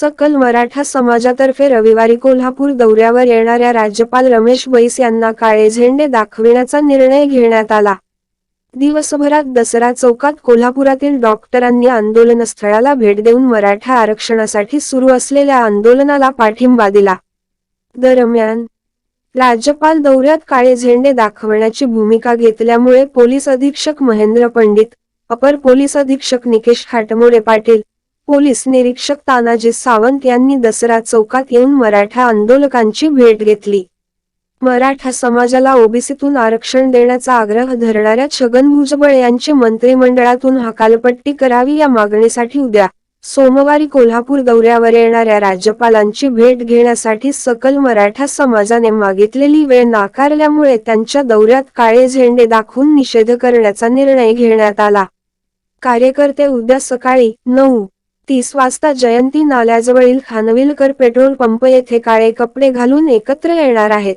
सकल मराठा समाजातर्फे रविवारी कोल्हापूर दौऱ्यावर येणाऱ्या राज्यपाल रमेश बैस यांना काळे झेंडे दाखविण्याचा निर्णय घेण्यात आला. दिवसभरात दसरा चौकात कोल्हापुरातील डॉक्टरांनी आंदोलनस्थळाला भेट देऊन मराठा आरक्षणासाठी सुरू असलेल्या आंदोलनाला पाठिंबा दिला. दरम्यान राज्यपाल दौऱ्यात काळे झेंडे दाखवण्याची भूमिका घेतल्यामुळे पोलीस अधीक्षक महेंद्र पंडित अपर पोलीस अधीक्षक निकेश खाटमोडे पाटील पोलीस निरीक्षक तानाजी सावंत यांनी दसरा चौकात येऊन मराठा आंदोलकांची भेट घेतली. मराठा समाजाला ओबीसीतून आरक्षण देण्याचा आग्रह धरणाऱ्या छगन भुजबळ यांची मंत्रिमंडळातून हकालपट्टी करावी या मागणीसाठी उद्या सोमवारी कोल्हापूर दौऱ्यावर येणाऱ्या राज्यपालांची भेट घेण्यासाठी सकल मराठा समाजाने मागितलेली वेळ नाकारल्यामुळे त्यांच्या दौऱ्यात काळे झेंडे दाखवून निषेध करण्याचा निर्णय घेण्यात आला. कार्यकर्ते उद्या सकाळी नऊ तीस वाजता जयंती नाल्याजवळील खानविलकर पेट्रोल पंप येथे काळे कपडे घालून एकत्र येणार आहेत.